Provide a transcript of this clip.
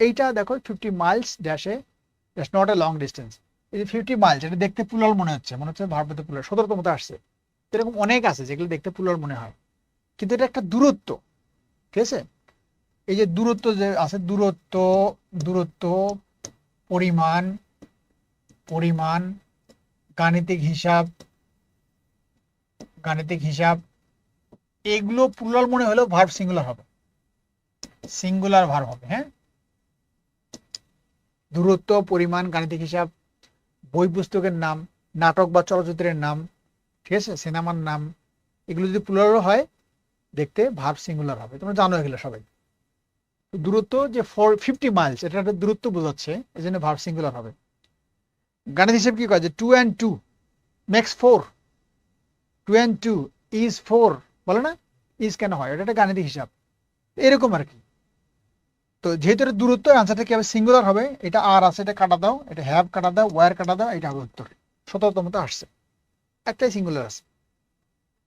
এইটা দেখো fifty miles ড্যাশে that's not a long distance এই যে ফিফটি মাইলস এটা দেখতে পুলাল মনে হচ্ছে মনে হচ্ছে ভারপেতে পুলাল সতর্ক মতো আসছে। এরকম অনেক আছে যেগুলো দেখতে পুলাল মনে হয়। কিন্তু এটা একটা দূরত্ব, ঠিক আছে? এই যে দূরত্ব যে আছে, দূরত্ব দূরত্ব, পরিমাণ পরিমাণ, গাণিতিক হিসাব গাণিতিক হিসাব, এগুলো প্লুরাল মনে হলেও ভার্ব সিঙ্গুলার হবে। সিঙ্গুলার ভার্ব হবে হ্যাঁ? দূরত্ব, পরিমাণ, গাণিতিক হিসাব বই পুস্তকের নাম, নাটক বা চলচ্চিত্রের নাম, ঠিক আছে? সিনেমার নাম, এগুলো যদি প্লুরাল হয়, দেখতে ভাব সিঙ্গুলার হবে। তোমরা জানো এগুলো সবাই। দূরত্ব যে ফোর ফিফটি মাইলস এটা একটা দূরত্ব বোঝাচ্ছে এই জন্য ভাব সিঙ্গুলার হবে। গাণিত হিসেব কি কয়? যে two and two makes four two and two is four বলে না? ইজ কেন হয়? এটা একটা গাণিতিক হিসাব। এরকম আর কি। তো যেহেতু এটা দূরত্ব আনসারটা কি হবে? সিঙ্গুলার হবে। এটা আর আছে, এটা কাটা দাও। এটা হ্যাভ কাটা দাও ওয়ার কাটা দাও, এটা হবে উত্তর। সতর্কমতো আসছে। একটাই সিঙ্গুলার আছে।